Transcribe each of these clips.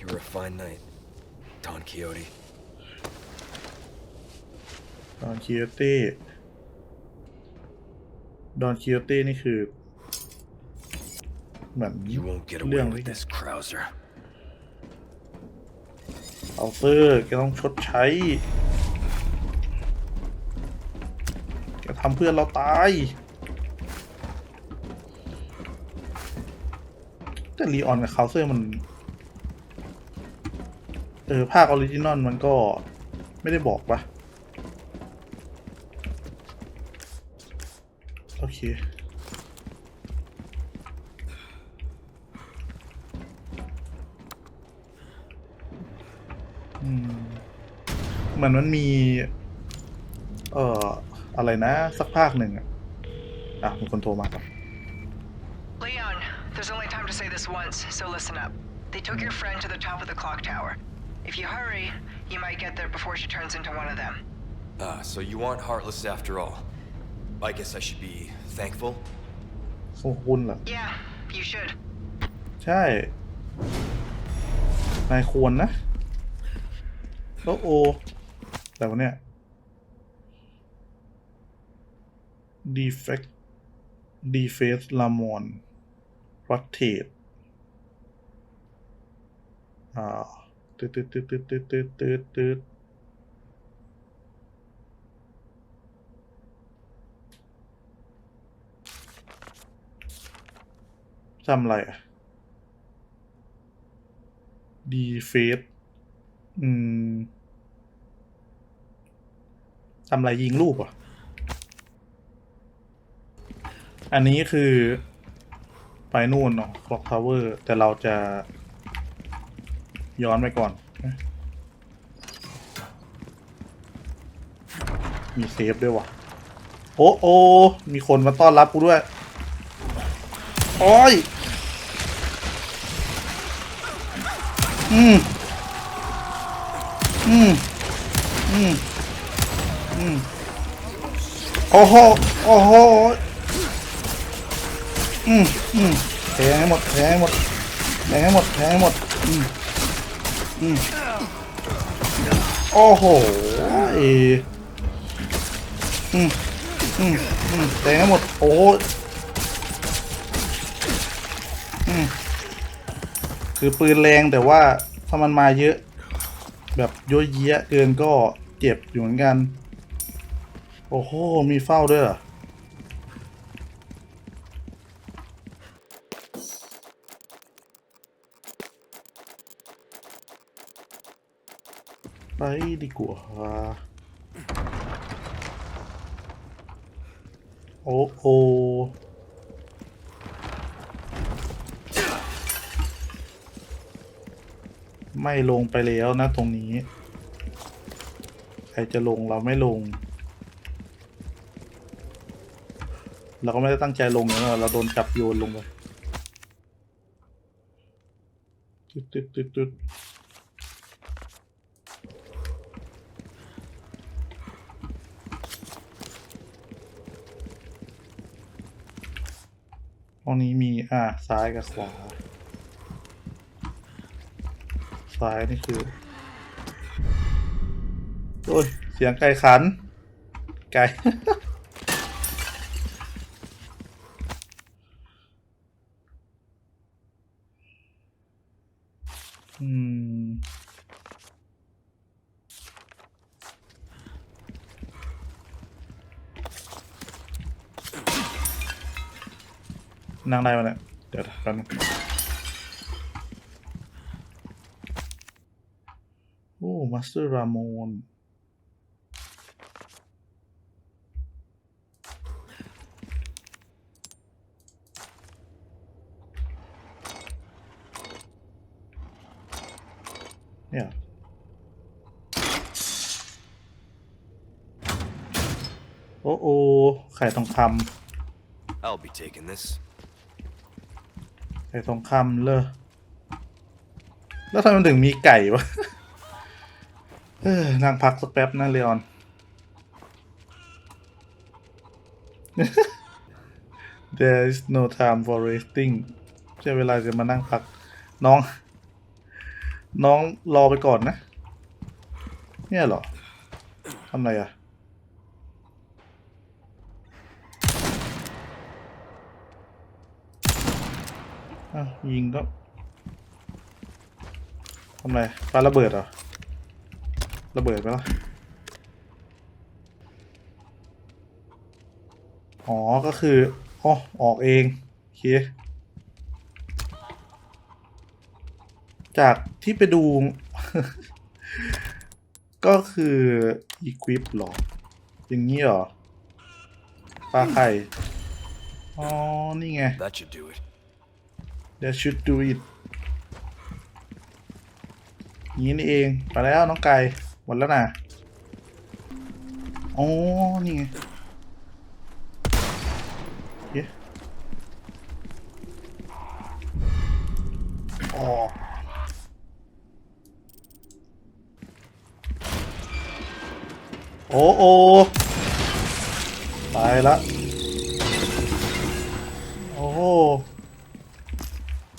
You were a fine knight, Don Quixote. ดอนคิโ o เต้ดอนคิโ o เต้นี่คือ เหมือน You won't get เรื่ away อง with ที่ this, Krauser. เอาเซอร์แกต้องชดใช้แกทำเพื่อนเราตาย แต่ลีออนกับเคาเซอร์มัน เออ ภาคออริจินอลมันก็ไม่ได้บอกปะโอเค อืม เหมือนมันมี เอ่อ อะไรนะ สักภาคหนึ่งอะ อะ มีคนโทรมาครับ Leon, there's only time to say this once, so listen up. They took your friend to the top of the clock tower. If you hurry, you might get there before she turns into one of them. Ah, so you aren't heartless after all. I guess I should be thankful. ขอบคุณเหรอ Yeah, you should. ใช่ นายควรนะโอ้โอ แต่วันเนี้ย defect deface lamon rotate อ่า ตืดตืดตืดตืดตืดตืดตืดตืดทำอะไรอะดีเฟสอืมทำอะไรยิงรูปอะ อันนี้คือ ไปนู่นเนาะคล็อกทาวเวอร์ แต่เราจะ ย้อนไปก่อน มีเซฟด้วยวะโอ้โอมีคนมาต้อนรับกูด้วย โอ้ย อืม อืม อืม อืม โอ้โห โอ้โห อืม อืมแทงให้หมดแทงให้หมดแทงให้หมดแทงให้หมด อืมอืม โอ้โหเออืมอืมอืมแทงให้หมด โอ้อืมคือปืนแรงแต่ว่าถ้ามันมาเยอะ แบบเยอะแยะเกินก็เจ็บอยู่เหมือนกัน โอ้โห มีเฝ้าด้วยเหรอ ดีกว่า โอ้โอไม่ลงไปแล้วนะตรงนี้ ใครจะลงเราไม่ลง เราก็ไม่ได้ตั้งใจลงนะเราโดนจับโยนลงไปตึ๊ดตึ๊ดตึ๊ดตึ๊ด ห้องนี้มีอ่าซ้ายกับขวา ซ้ายนี่คือ โอ้ย เสียงไก่ขัน ไก่ นั่งได้มเนี่ยเดี๋ยวแป๊บนึงโอ้มาสเตอร์รามอนเนี่ยโอ้โอ้ไข่ทองคำ I'll be taking this. ไข่ทองคำเลยแล้วทำไมถึงมีไก่วะเออนั่งพักสักแป๊บนะเลออน There is no time for resting ใช่เวลาจะมานั่งพัก น้อง น้องรอไปก่อนนะ เนี่ยเหรอทำไรอะ อ้าวยิงก็ทำไรปาระเบิดเหรอ ระเบิดไปละอ๋อ ก็คืออ๋อออกเองโอเคจากที่ไปดู ก็คือ equip หรอ อย่างนี้หรอปลาไข่ อ๋อ นี่ไง That should do it. That should do it อย่างนี้นี่เอง ไปแล้วน้องไก่ หมดแล้วนะอ๋อนี่ไงเย้อ๋อโอ้โอตายละ โอ้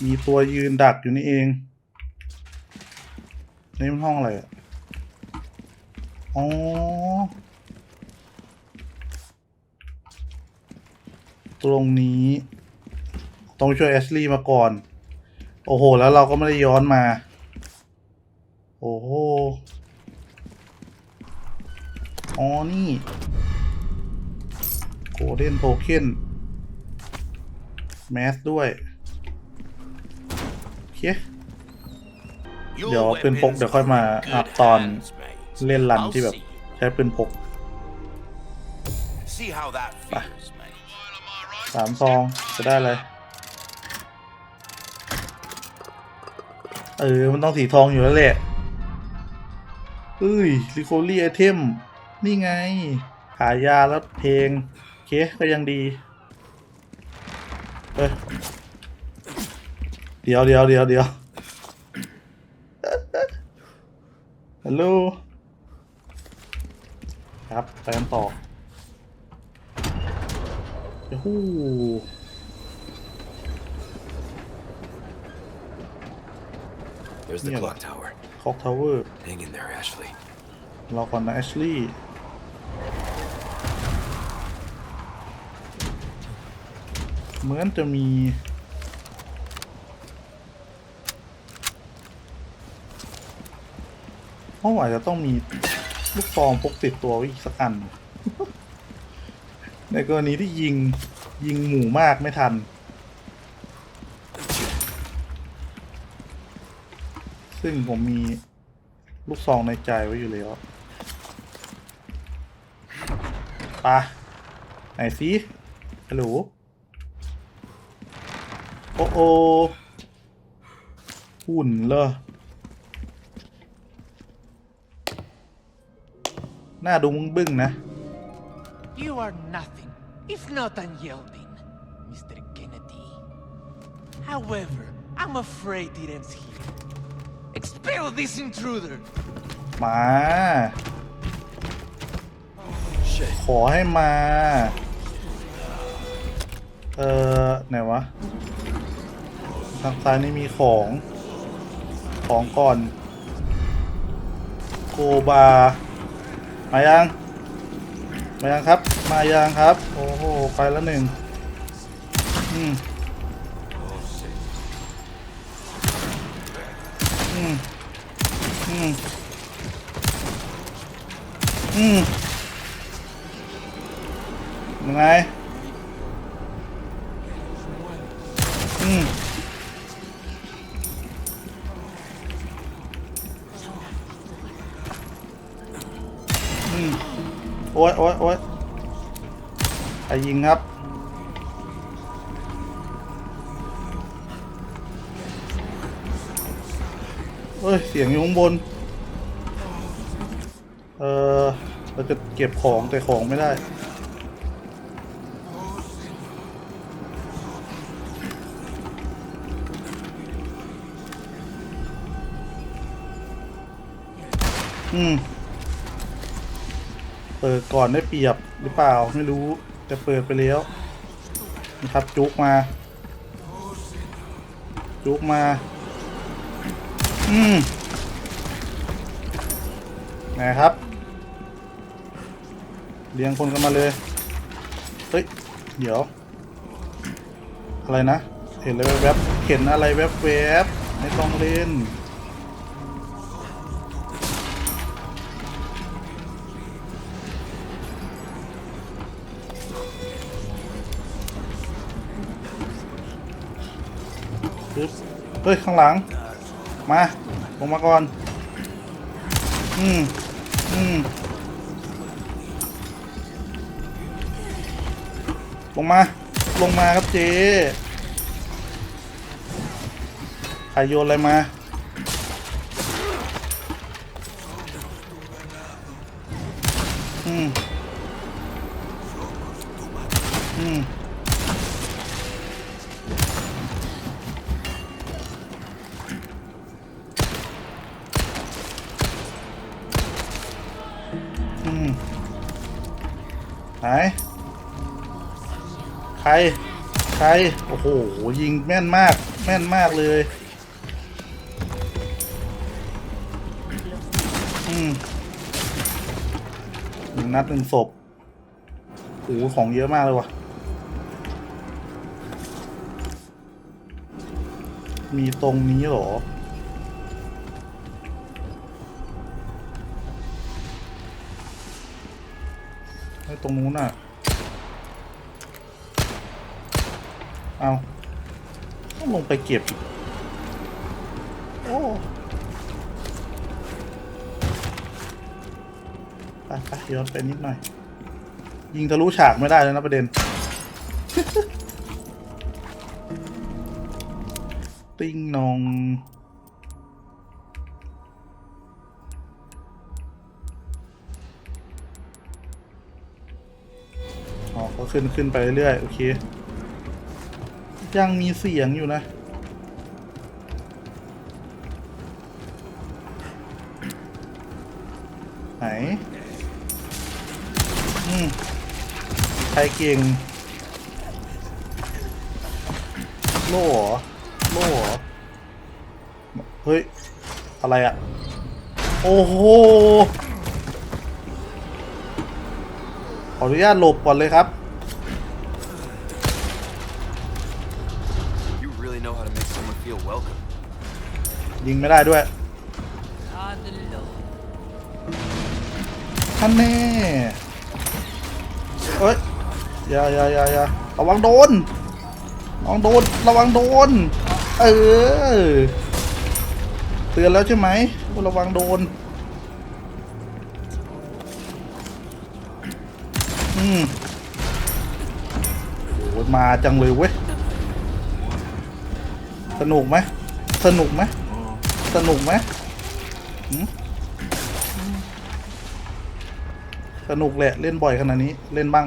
มีตัวยืนดักอยู่นี่เอง นี่มันห้องอะไรอะอ๋อ ตรงนี้ ต้องช่วยแอชลีย์มาก่อน โอ้โห แล้วเราก็ไม่ได้ย้อนมา โอ้โห อ๋อ นี่โกลเด้นโทเค็นแมสด้วย เคเดี๋ยวปืนพกเดี๋ยวค่อยมาอัพตอนเล่นรันที่แบบใช้ปืนพก See how that feels, mate. สามซองจะได้อะไรเออ มันต้องสีทองอยู่แล้วแหละเอ้ยรีโคลี่ไอเทม นี่ไงขายยาแล้วเพลงโอเคก็ยังดีเอ้ย เดี๋ยวเดี๋ยวเดี๋ยวเดี๋ยวฮัลโหลครับไปกันต่อยูฮู There's the Yeah. clock tower. คอกทาวเวอร์ Hang in there, Ashley. รอก่อนนะแอชลี่เหมือนจะมี เพราะว่าจะต้องมีลูกซองพกติดตัวไว้อีกสักอัน ในกรณีที่ยิงยิงหมู่มากไม่ทัน ซึ่งผมมีลูกซองในใจไว้อยู่แล้วปะไหนสิฮัลโหลโอ้โอหุ่นเหร หน้าดูมึงบึ้งนะ You are nothing if not unyielding, Mr. Kennedy. However, I'm afraid it ends here. Expel this intruder! มา Shit. ขอให้มา เออไหนวะ ทางซ้ายนี่มีของ ของก่อน โกบา มายัง มายังครับ มายังครับ โอ้โห ไปแล้วหนึ่งอืมอืมอืมอืมยังไง อ๊ยโอ๊ยโอ๊ยไปยิงครับ เฮ้ย เสียงอยู่ข้างบน เออเราจะเก็บของแต่ของไม่ได้ อืม เปิดก่อนได้เปรียบหรือเปล่าไม่รู้แต่เปิดไปแล้วนะครับจุกมา จุกมา อืมไหนครับเรียงคนกันมาเลย เฮ้ย เดี๋ยว อะไรนะ เห็นอะไรแวบๆเห็นอะไรแวบๆไม่ต้องเล่น เฮ้ย ข้างหลัง มา ลงมาก่อน อืม อืม ลงมา ลงมาครับเจ๊ใครโยนอะไรมา ไหน ใคร ใคร โอ้โห ยิงแม่นมาก แม่นมากเลย อืมหนึ่งนัดหนึ่งศพโอ้โหของเยอะมากเลยว่ะ มีตรงนี้หรอ ตรงนู้นอะ เอาต้องลงไปเก็บอีก โอ้ไปไปย้อนไปนิดหน่อย ยิงทะลุฉากไม่ได้แล้วนะประเด็น ติ้งนอง ขึ้นขึ้นไปเรื่อยๆโอเค ยังมีเสียงอยู่นะ ไหนอืมใครเก่ง โล่หรอ โล่เหรอ เฮ้ย อะไรอะโอ้โหขออนุญาตหลบก่อนเลยครับ ยิงไม่ได้ด้วยท่านแน่เอ้ยอย่าอย่าอย่าอย่าระวังโดนระวังโดนระวังโดน เออ เตือนแล้วใช่ไหมระวังโดน อืมโอ้มาจังเลยเว้ย สนุกไหมสนุกไหม สนุกไหมหืมสนุกแหละ เล่นบ่อยขนาดนี้ เล่นบ้าง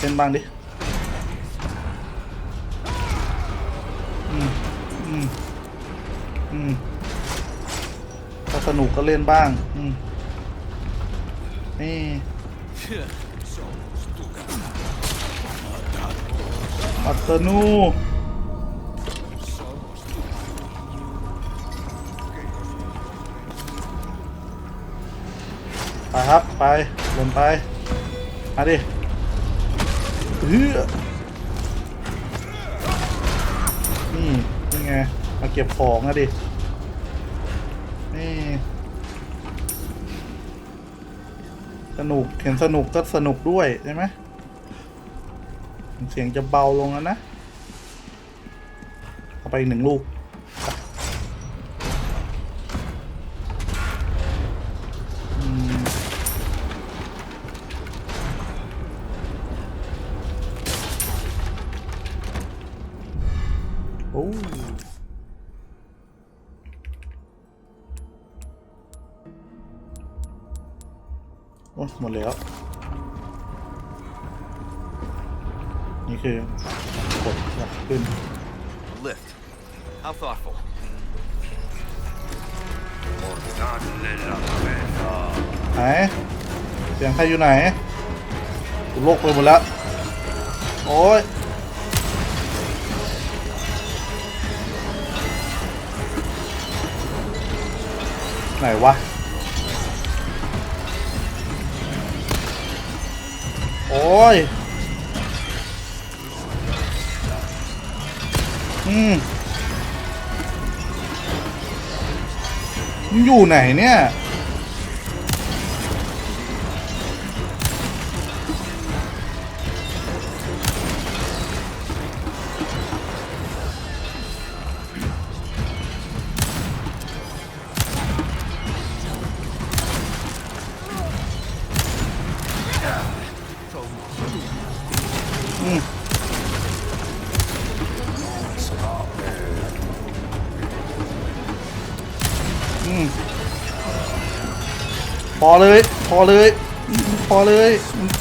เล่นบ้างดิอืมอืมอืมถ้าสนุกก็เล่นบ้างอืมนี่อัตโนู ไปครับ ไปลงไป มาดิเฮ้อนี่ นี่ไง มาเก็บของนะดิ นี่ สนุก เห็นสนุกก็สนุกด้วยใช่ไหม เสียงจะเบาลงแล้วนะ เอาไปหนึ่งลูก ไหนเสียงใครอยู่ไหนกูโลกไปหมดแล้ว โอ้ยไหนวะ โอ้ย อืมมึงอยู่ไหนเนี่ย พอเลย พอเลย พอเลย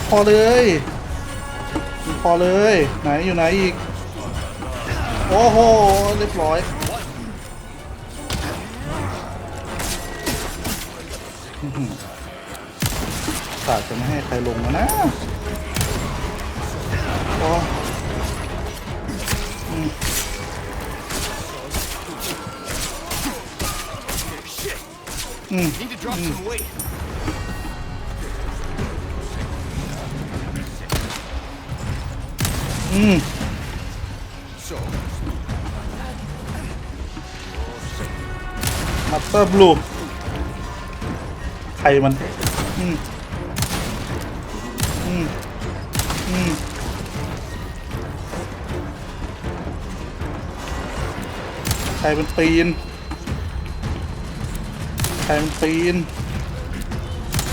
พอเลย พอเลย ไหนอยู่ไหนอีก โอ้โห เรียบร้อย สาดจะไม่ให้ใครลงนะโอ้อืมอืม อืม So, มัตเตอร์บลูใครมัน อืมอืมอืมใครมันปีน ใครมันปีน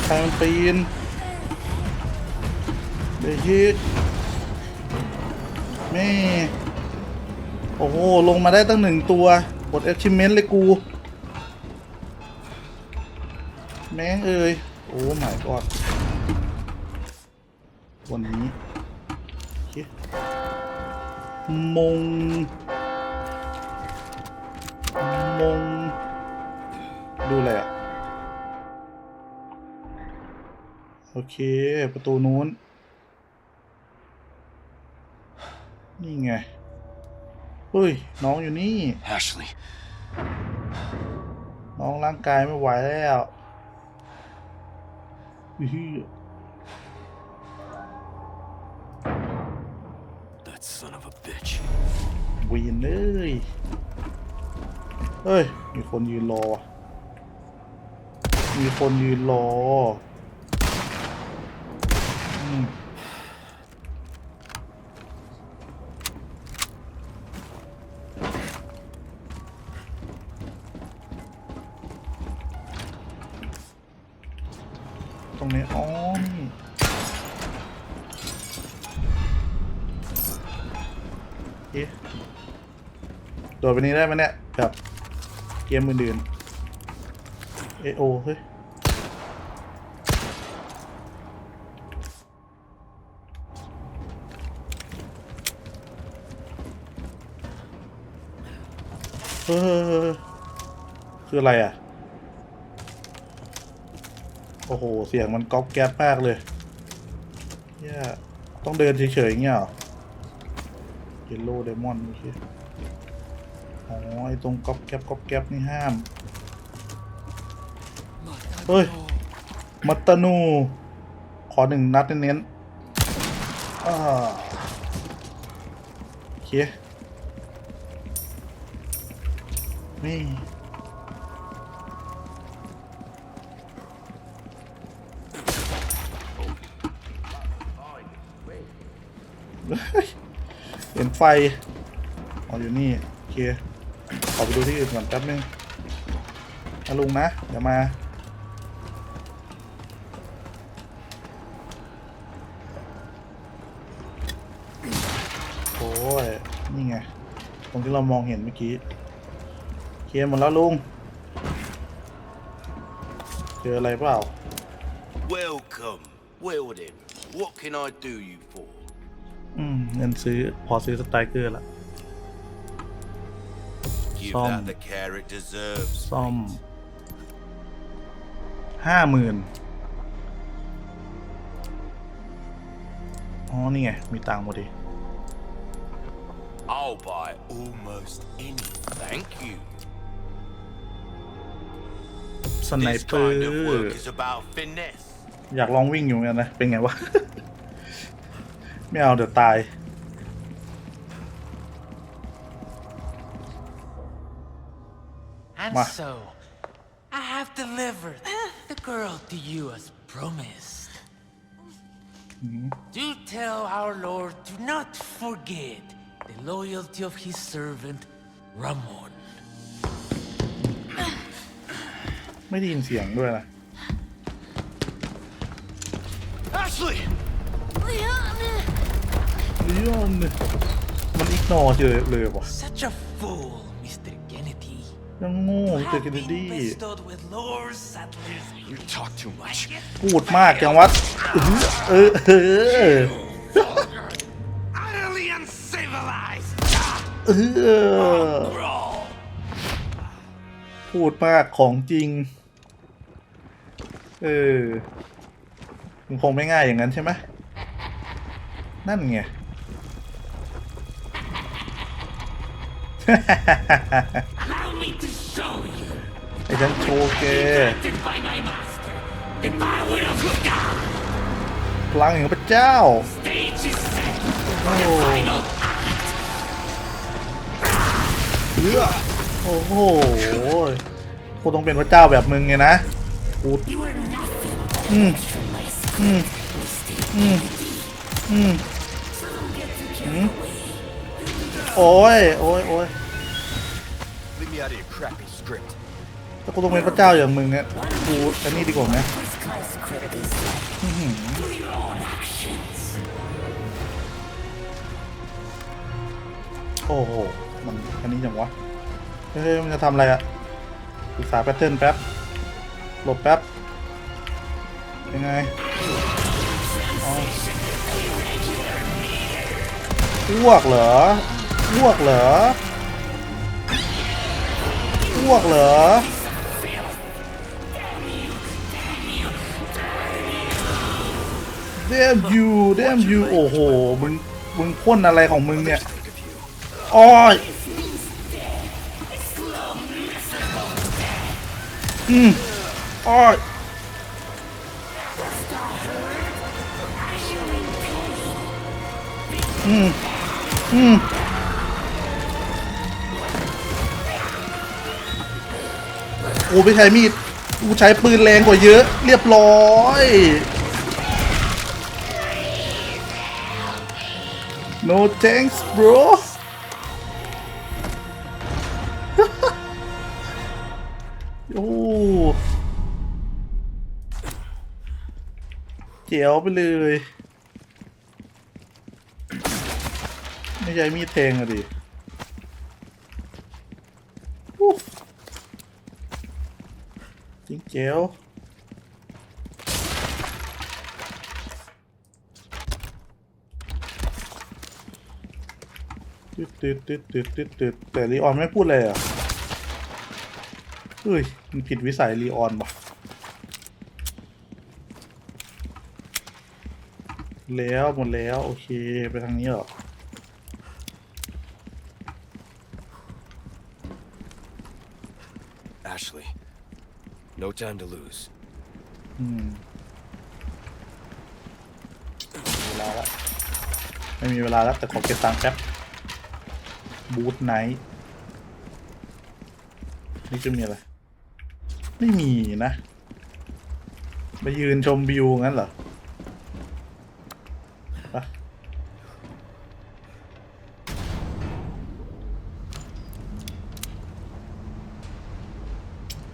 ใครมันปีนเดี๋ยวยิด แม่โอ้โห ลงมาได้ตั้งหนึ่งตัวกด achievement เลยกู แม่งเอ้ย โอ้ my god วันนี้โอเคมง มง ดูอะไรอะ โอเค ประตูนู้น นี่ไงเฮ้ย น้องอยู่นี่ Ashley, น้องร่างกายไม่ไหวแล้วอื้อหือ that son of a bitch. วีนเลยเฮ้ย มีคนยืนรอว่ะมีคนยืนรออืม ดไปนี้ได้ไหมเนี่ยแบบเกมอื่นๆเอโอเฮ้ยเฮ้ยคืออะไรอะ โอ้โห เสียงมันก๊อบแก๊บมากเลยเหี้ยต้องเดินเฉยๆอย่างเงี้ยเหรอเยลโล่เดมอนโอเค อ๋อไอตรงก๊อบแก๊บก๊อบแก๊บนี่ห้าม เฮ้ย มัตตานู ขอหนึ่งนัดเน้นๆอ่าโอเค นี่ เห็นไฟ อ๋ออยู่นี่ โอเคข อไปดูที่อื่นก่อนแป๊บนึงนะลุงนะ เดี๋ยวมา โอ้ย นี่ไง ตรงที่เรามองเห็นเมื่อกี้ เคลียร์หมดแล้วลุง เจออะไรเปล่า Welcome. Weldon, what can I do you for? อืมเงินซื้อ พอซื้อสไตรเกอร์ละ Give Some. that the care it deserves. ซ่อมห้าหมื่นอ๋อ นี่ไง มีตังค์หมดดิ I'll buy almost anything. Thank you. สไน This เปอร์ kind of work is about finesse. อยากลองวิ่งอยู่เหมือนกันนะ เป็นไงวะ ไม่เอาเดี๋ยวตาย And Ma. so, I have delivered the girl to you as promised. Do tell our Lord to not forget the loyalty of his servant, Ramon. ไม่ได้ยินเสียงด้วยนะ Ashley! ลีออนมันอีกนอเฉยเลยวะ Such a fool, Mr. Kennedy. ยังโง่ You เจอ have กัน been ดี bestowed with lore settlers. You talk too much. พูดมากจังวัดเออเออ Utterly uncivilized. เออพูดมากของจริง เออมันคงไม่ง่ายอย่างนั้นใช่ไหมนั่นไง ไอ้ฉันโชว์แกพลังแห่งพระเจ้าโอ้เลือโอ้โหกูต้องเป็นพระเจ้าแบบมึงไงนะกูอืมอืมอืมอืมอืมโอ้ยโอ้ยโอ้ย out of your crappy script. ถ้ากูต้องเป็นพระเจ้าอย่างมึงเนี่ยกูอันนี้ดีกว่าไหมอื้อหือโอ้โห มันอันนี้จังวะ เฮ้ย มันจะทำอะไรอะศึกษาแพทเทิร์นแป๊บ หลบแป๊บ ยังไงอ๋ออ้วกเหรออ้วกเหรอ อ้วกเหรอเดมยูเดมยูโอ้โห มึง มึงพ่นอะไรของมึงเนี่ยอ้อยอืมอ้อยอืมอืม กูไม่ใช้มีด กูใช้ปืนแรงกว่าเยอะ เรียบร้อย No thanks bro โอ้เจ๋วไปเลย ไม่ใช่มีดแทงอะดิ จริงเจ๋วตึ๊ดตึ๊ดตึ๊ดตึ๊ดตึ๊ดตึ๊ดแต่ลีออนไม่พูดเลยอะเฮ้ย มันผิดวิสัยลีออนปะแล้ว หมดแล้ว โอเค ไปทางนี้หรอ Ashley, no time to lose. อืมเวลาละไม่มีเวลาแล้วแต่ขอเก็บตังค์แป๊บบูทไนท์นี่จะมีอะไร ไม่มีนะ ไปยืนชมวิวงั้นเหรอ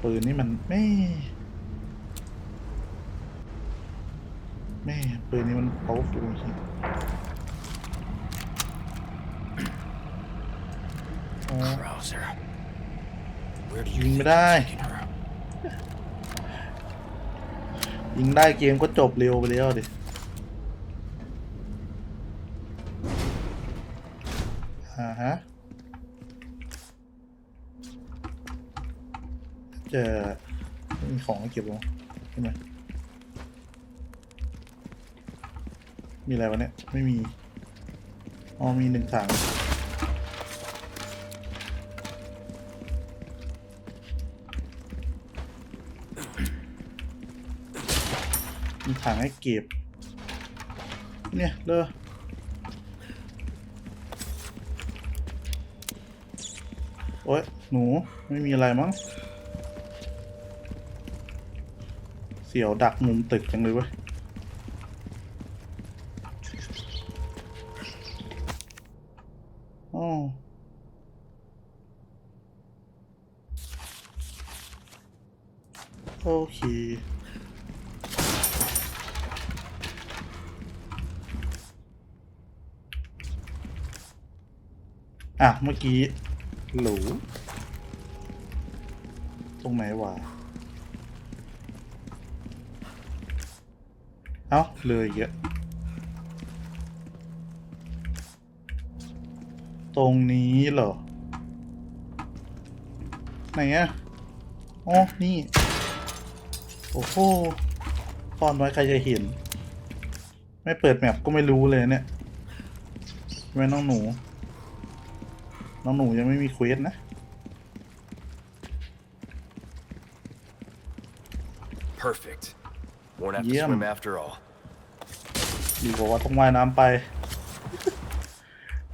ปืนนี่มันไม่แม่ปืนนี้มัน powerful จริงอ๋อ Krauser. Where do you ยิง think ไม่ได้ you're taking her? ยิงได้เกมก็จบเร็วไปแล้วดิ จะมีของให้เก็บลงใช่ไหมมีอะไรวะเนี่ย ไม่มี อ๋อ มีหนึ่งถังมีถังให้เก็บ เนี่ยเลอโอ๊ย หนู ไม่มีอะไรมั้ง เสียวดักมุมตึกจังเลยเว้ยอ๋อโอเคอะ เมื่อกี้ หลู ตรงไหนวะ เอ้าเลยอีกอะ ตรงนี้เหรอ ไหนอะอ๋อ นี่ โอ้โหตอนไว้ใครจะเห็น ไม่เปิดแมปก็ไม่รู้เลยเนี่ยใช่น้องหนู น้องหนูยังไม่มีเควสนะ Perfect. Won't have to Yeah. swim after all. ดีกว่าว่าต้องว่ายน้ำไป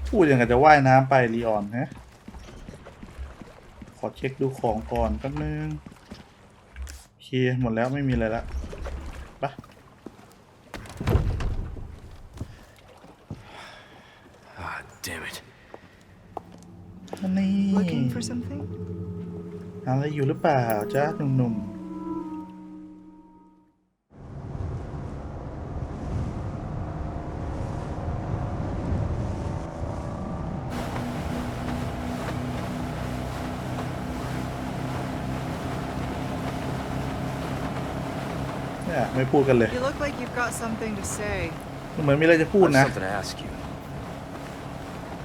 พูดอย่างกับจะว่ายน้ำไปลีออนฮะ ขอเช็คดูของก่อนแป๊บนึงโอเคหมดแล้วไม่มีอะไรละไปะ Ah, damn it. อันนี้ Looking for something? หาอะไรอยู่หรือเปล่าจ้าหนุ่มๆ ไม่พูดกันเลย You look like you've got something to say. เหมือนมีอะไรจะพูด I นะ have something to ask you,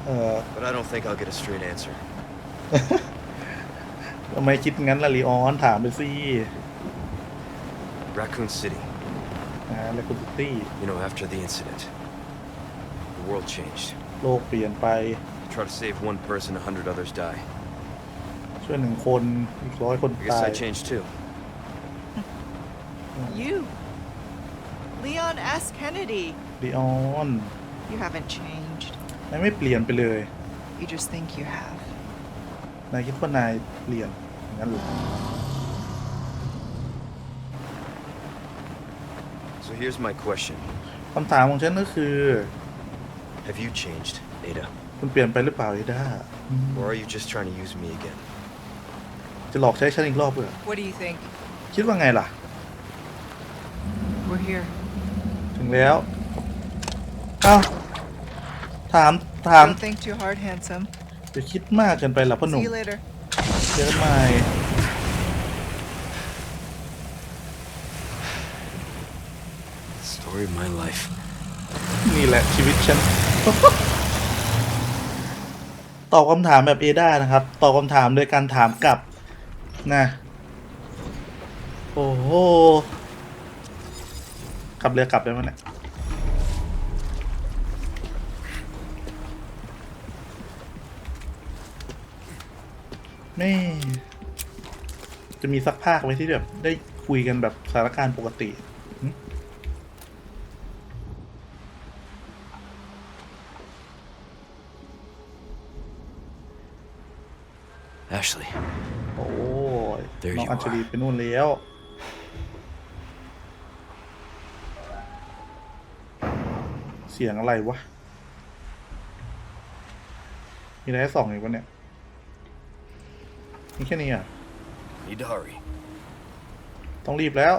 เออ but I don't think I'll get a straight answer. ทำไมคิดงั้นล่ะลีออน ถามไปสิ Raccoon City. นะแล้วคุณตี้ You know, after the incident, the world changed. โลกเปลี่ยนไป Try to save one person, a hundred others die. ช่วยหนึ่งคนอีกร้อยคน I guess ตาย I changed too. You? Leon S. Kennedy. ลีออน You haven't changed. นายไม่เปลี่ยนไปเลย You just think you have. นายคิดว่านายเปลี่ยนอย่างนั้นเหรอ So here's my question: คำถามของฉันก็คือ Have you changed, Ada, คุณเปลี่ยนไปหรือเปล่าเอด้า or are you just trying to use me again? จะหลอกใช้ฉันอีกรอบเปล่า What do you think? คิดว่าไงล่ะ We're here. ถึงแล้วเอ้าถามถาม Don't think too hard, handsome. จะคิดมากเกินไปเหรอพ่อหนุ่ม See you later. เจอกันใหม่ Story of my life. นี่แหละชีวิตฉัน ตอบคำถามแบบเอด้านะครับ ตอบคำถามโดยการถามกลับนะ โอ้โห ขับเรือกลับได้ไหมเนี่ยไม่จะมีสักภาคไว้ที่แบบได้คุยกันแบบสถานการณ์ปกติ Ashley, โอ้ย There น้อง you อัญชลี are. ไปนู่นแล้ว เสียงอะไรวะ มีอะไรให้ส่องอีกวะเนี่ยมีแค่นี้อะ need to hurry. ต้องรีบแล้ว